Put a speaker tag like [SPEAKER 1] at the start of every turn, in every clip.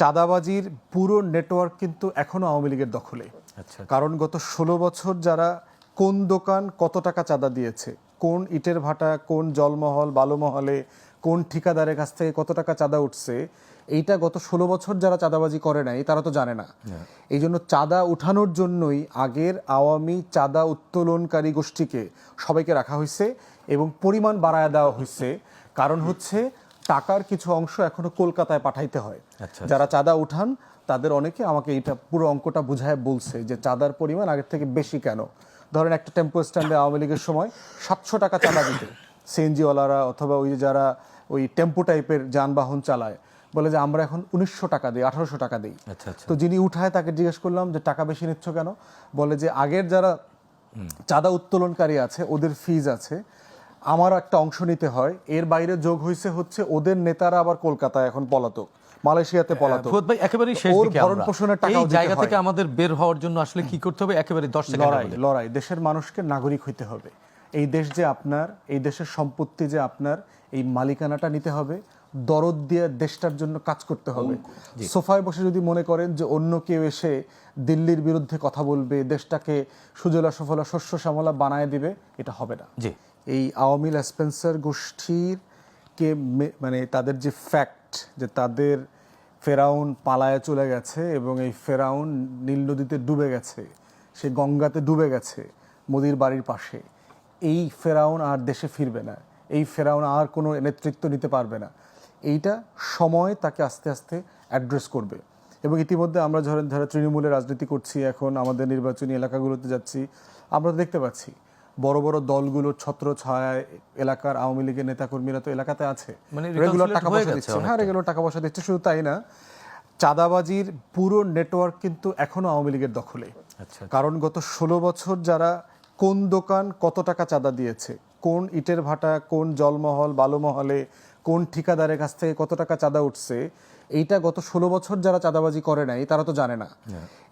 [SPEAKER 1] চাঁদাবাজির পুরো নেটওয়ার্ক কিন্তু এখনও আওয়ামী লীগের দখলে।
[SPEAKER 2] আচ্ছা
[SPEAKER 1] কারণ গত ষোলো বছর যারা কোন দোকান কত টাকা চাঁদা দিয়েছে কোন ইটের ভাটা কোন জলমহল বালুমহলে কোন ঠিকাদারের কাছ থেকে কত টাকা চাঁদা উঠছে এইটা গত ষোলো বছর যারা চাঁদাবাজি করে নাই তারা তো জানে না। এই জন্য চাঁদা উঠানোর জন্যই আগের আওয়ামী চাঁদা উত্তোলনকারী গোষ্ঠীকে সবাইকে রাখা হয়েছে এবং পরিমাণ বাড়ায় দেওয়া হয়েছে কারণ হচ্ছে টাকার কিছু অংশ এখনও কলকাতায় পাঠাইতে হয়।
[SPEAKER 2] আচ্ছা।
[SPEAKER 1] যারা চাঁদা উঠান তাদের অনেকে আমাকে এইটা পুরো অঙ্কটা বুঝায় বলছে যে চাঁদার পরিমাণ আগের থেকে বেশি কেন? ধরেন একটা টেম্পো স্ট্যান্ডে আওয়ামী লীগের সময় সাতশো টাকা চাঁদা দিত। সিএনজিওয়ালারা অথবা ওই যারা ওই টেম্পো টাইপের যানবাহন চালায় বলে যে আমরা এখন উনিশশো টাকা দিই আঠারোশো টাকা দিই।
[SPEAKER 2] আচ্ছা আচ্ছা।
[SPEAKER 1] তো যিনি উঠায় তাকে জিজ্ঞেস করলাম যে টাকা বেশি নিচ্ছ কেন? বলে যে আগের যারা চাঁদা উত্তোলনকারী আছে ওদের ফিজ আছে আমারও একটা অংশ নিতে হয়। এর বাইরে যোগ হয়েছে হচ্ছে ওদের নেতারা আবার কলকাতায় এখন পলাতক। মালয়েশিয়াতে পলাতক।
[SPEAKER 2] ফুয়াদ ভাই একেবারেই শেষ দিকে
[SPEAKER 1] ভরণ
[SPEAKER 2] আমরা।
[SPEAKER 1] পোষণের টাকাও
[SPEAKER 2] এই জায়গা থেকে আমাদের বের হওয়ার জন্য আসলে কি করতে হবে? একেবারে দশ সেকেন্ড
[SPEAKER 1] লড়াই লড়াই। দেশের মানুষকে নাগরিক হইতে হবে। এই দেশ যে আপনার এই দেশের সম্পত্তি যে আপনার এই মালিকানাটা নিতে হবে। দরদ দিয়ে দেশটার জন্য কাজ করতে হবে। সোফায় বসে যদি মনে করেন যে অন্য কেউ এসে দিল্লির বিরুদ্ধে কথা বলবে দেশটাকে সুজলা সফলা শস্য শ্যামলা বানায় দিবে এটা হবে না।
[SPEAKER 2] জি।
[SPEAKER 1] এই আওয়ামী স্পেন্সার গোষ্ঠীর কে মানে তাদের যে ফ্যাক্ট যে তাদের ফেরাউন পালায় চলে গেছে এবং এই ফেরাউন নীল নদীতে ডুবে গেছে, সে গঙ্গাতে ডুবে গেছে, মোদির বাড়ির পাশে। এই ফেরাউন আর দেশে ফিরবে না। এই ফেরাউন আর কোনো নেতৃত্ব নিতে পারবে না। এইটা সময় তাকে আস্তে আস্তে অ্যাড্রেস করবে। এবং ইতিমধ্যে আমরা ধরেন ধরো তৃণমূলে রাজনীতি করছি, এখন আমাদের নির্বাচনী এলাকাগুলোতে যাচ্ছি, আমরা দেখতে পাচ্ছি বড় বড় দলগুলোর ছত্র ছায় এলাকার আওয়ামী লীগের নেতাকর্মীরা তো এলাকাতে আছে।
[SPEAKER 2] মানে
[SPEAKER 1] রেগুলার টাকা পয়সা দিচ্ছে। হ্যাঁ রেগুলার টাকা পয়সা দিচ্ছে শুধু তাই না চাঁদাবাজির পুরো নেটওয়ার্ক কিন্তু এখনও আওয়ামী লীগের দখলে।
[SPEAKER 2] আচ্ছা।
[SPEAKER 1] কারণ গত ষোলো বছর যারা কোন দোকান কত টাকা চাঁদা দিয়েছে কোন ইটের ভাটা কোন জলমহল বালুমহলে কোন ঠিকাদারের কাছ থেকে কত টাকা চাঁদা উঠছে এইটা গত ষোলো বছর যারা চাঁদাবাজি করে নাই তারা তো জানে না।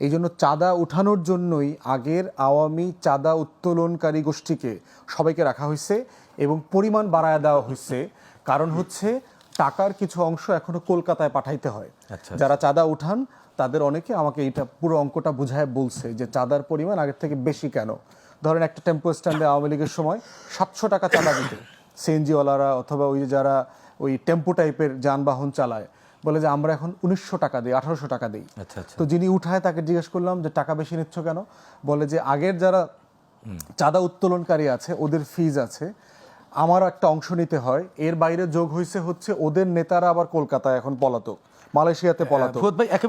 [SPEAKER 1] এই জন্য চাঁদা উঠানোর জন্যই আগের আওয়ামী চাঁদা উত্তোলনকারী গোষ্ঠীকে সবাইকে রাখা হয়েছে এবং পরিমাণ বাড়ায় দেওয়া হয়েছে। কারণ হচ্ছে টাকার কিছু অংশ এখনও কলকাতায় পাঠাইতে হয়।
[SPEAKER 2] আচ্ছা।
[SPEAKER 1] যারা চাঁদা উঠান তাদের অনেকে আমাকে এইটা পুরো অঙ্কটা বুঝায় বলছে যে চাঁদার পরিমাণ আগের থেকে বেশি কেন? ধরেন একটা টেম্পো স্ট্যান্ডে আওয়ামী লীগের সময় সাতশো টাকা চাঁদা দিত। সিএনজিওয়ালারা অথবা ওই যারা ওই টেম্পো টাইপের যানবাহন চালায়। বলে যে আমরা এখন উনিশশো টাকা দিই আঠারোশো টাকা দিই।
[SPEAKER 2] আচ্ছা আচ্ছা।
[SPEAKER 1] তো যিনি উঠায় তাকে জিজ্ঞেস করলাম যে টাকা বেশি নিচ্ছ কেন? বলে যে আগের যারা চাঁদা উত্তোলনকারী আছে ওদের ফিজ আছে আমার একটা অংশ নিতে হয়। এর বাইরে যোগ হয়েছে হচ্ছে ওদের নেতারা আবার কলকাতায় এখন পলাতক মালয়েশিয়াতে পলাতক।
[SPEAKER 2] ভাই একেবারে